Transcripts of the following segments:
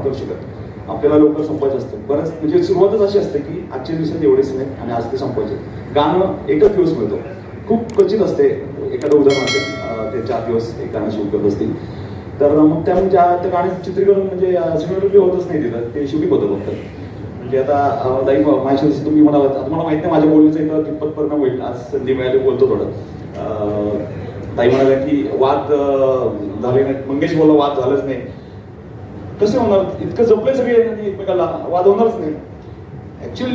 आपण आपल्याला लवकर संपवायचं असतं. बरंच म्हणजे सुरुवातच अशी असते की आजच्या दिवसात एवढेच नाही आणि आज ते संपवायचे गाणं एकच दिवस मिळतो. खूप क्वचित असते. एखादं उदाहरण असेल ते चार दिवस एक गाणं शूट करत असतील. तर मग त्या म्हणजे त्या गाण्याचं चित्रीकरण म्हणजे सिनेमॅटोग्राफी होतच नाही तिथं. ते शूटिंग होतं फक्त. म्हणजे आता दाई माझ्या माझ्याशी तुम्ही म्हणालात तुम्हाला मला माहीत नाही माझ्या बोलण्याचा इथं कितपत परिणाम होईल. आज संधी मिळाली बोलतो थोडं. ताई म्हणाल्या की वाद झाले नाही मंगेश बोलला वाद झालंच नाही. कसे होणार? इतकं जपले सगळे आणि एकमेकाला वाद होणारच नाही ऍक्च्युअल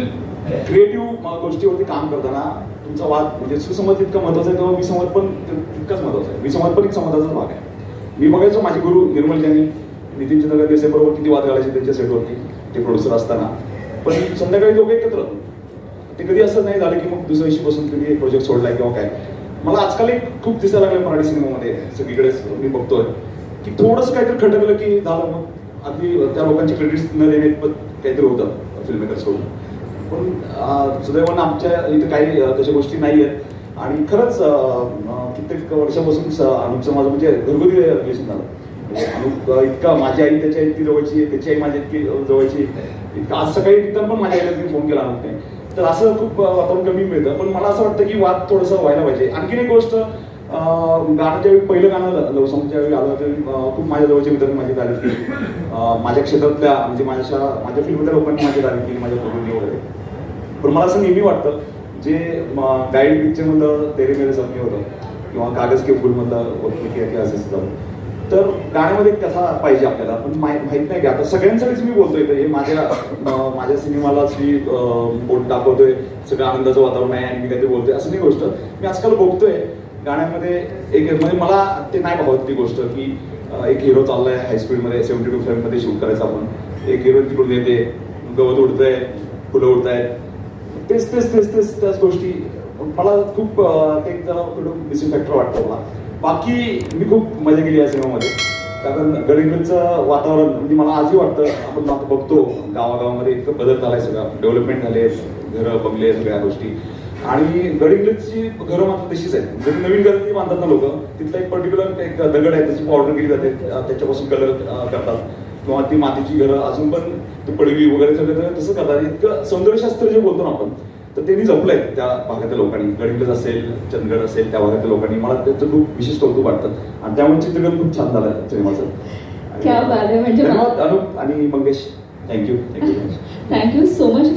क्रिएटिव्ह गोष्टीवरती काम करताना तुमचा वाद म्हणजे सुसंमत इतका महत्त्वाचा आहे तेव्हा विसंमत पण तितकाच महत्त्वाचा आहे. विसंमत पण एक संवादाचाच भाग आहे. मी बघायचो माझे गुरु निर्मल ज्यांनी नितीन चंद्रकांत देसाई बरोबर किती वाद घालायचे त्यांच्या सेटवरती ते प्रोड्युसर असताना. पण संध्याकाळी दोघे एकत्र. ते कधी असं नाही झालं की मग दुसऱ्या दिवशी बसून कधी एक प्रोजेक्ट सोडलाय किंवा काय. मला आजकाल एक खूप दिसायला लागलं मराठी सिनेमामध्ये. सगळीकडेच मी बघतोय. की थोडंसं काहीतरी खटकलं की झालं मग. अगदी त्या लोकांचे क्रेडिट्स न देणे पण काहीतरी होतं फिल्म मेकर्सकडून पण सुदैवानं आमच्या इथं काही तशा गोष्टी नाही आहेत. आणि खरंच कित्येक वर्षापासून अनुपचं माझं म्हणजे घरगुती रिलेशन झालं. म्हणजे अनुप इतका माझी आई त्याच्या इतकी जवळची आहे, त्याची आई माझी इतकी जवळची आहे. आज सकाळी तिथं पण माझ्या आईला फोन केला अनुपने. तर असं खूप वातावरण कमी मिळतं. पण मला असं वाटतं की वाद थोडंसं व्हायला पाहिजे. आणखीन एक गोष्ट गाणं ज्यावेळी पहिलं गाणं लवसंग ज्यावेळी आलं त्यावेळी खूप माझ्या जवळचे मित्रांनी माझी तारीफ केली माझ्या क्षेत्रातल्या म्हणजे माझ्या माझ्या फिल्ममधल्या लोकांनी माझी तारीफ केली माझ्या कुटुंबी वगैरे. पण मला असं नेहमी वाटतं जे गाईड पिक्चरमधलं तेरे मेरे सपने होतं किंवा कागज के फुलमधलं मधलं वक्त असे सुद्धा तर गाण्यामध्ये कथा पाहिजे आपल्याला पण माहीत माहीत नाही की? आता सगळ्यांसाठीच मी बोलतोय तर हे माझ्या माझ्या सिनेमालाच मी बोट दाखवतोय सगळं आनंदाचं वातावरण आहे आणि मी काहीतरी बोलतोय असं नाही गोष्ट. मी आजकाल बघतोय गाण्यामध्ये एक म्हणजे मला ते नाही भावत ती गोष्ट की एक हिरो चाललाय हायस्पीडमध्ये सेव्हन्टी टू फाईव्हमध्ये शूट करायचं आपण. एक हिरो तिकडून येते गवत उडतंय फुलं उडत आहेत तेच तेच तेच तेच त्याच गोष्टी. मला खूप ते एक जरा थोडं वाटतं मला. बाकी मी खूप मजा केली या सिनेमामध्ये. कारण गडिंगचं वातावरण म्हणजे मला आजही वाटतं आपण आता बघतो गावागावामध्ये इतकं बदल झालाय सगळं. डेव्हलपमेंट झाले घरं बंगले सगळ्या गोष्टी. आणि गडिंगलजची घरं मात्र तशीच आहेत जरी नवीन घरं ती बांधतात ना लोक तिथला एक पर्टिक्युलर एक दगड आहे त्याची पावडर केली जाते त्याच्यापासून कलर करतात. किंवा ती मातीची घरं अजून पण ती पडवी वगैरे सगळं तसं करतात. इतकं सौंदर्यशास्त्र जे बोलतो ना आपण तर त्यांनी जपलंय त्या भागातल्या लोकांनी. गडिंगज असेल चंदगड असेल त्या भागातल्या लोकांनी. मला त्याचं खूप विशेष कौतुक वाटतं. आणि त्यामुळे चित्रकरण खूप छान झालं सिनेमाचं. म्हणजे धन्यवाद अनुप आणि Mangesh. Thank you thank you thank you so much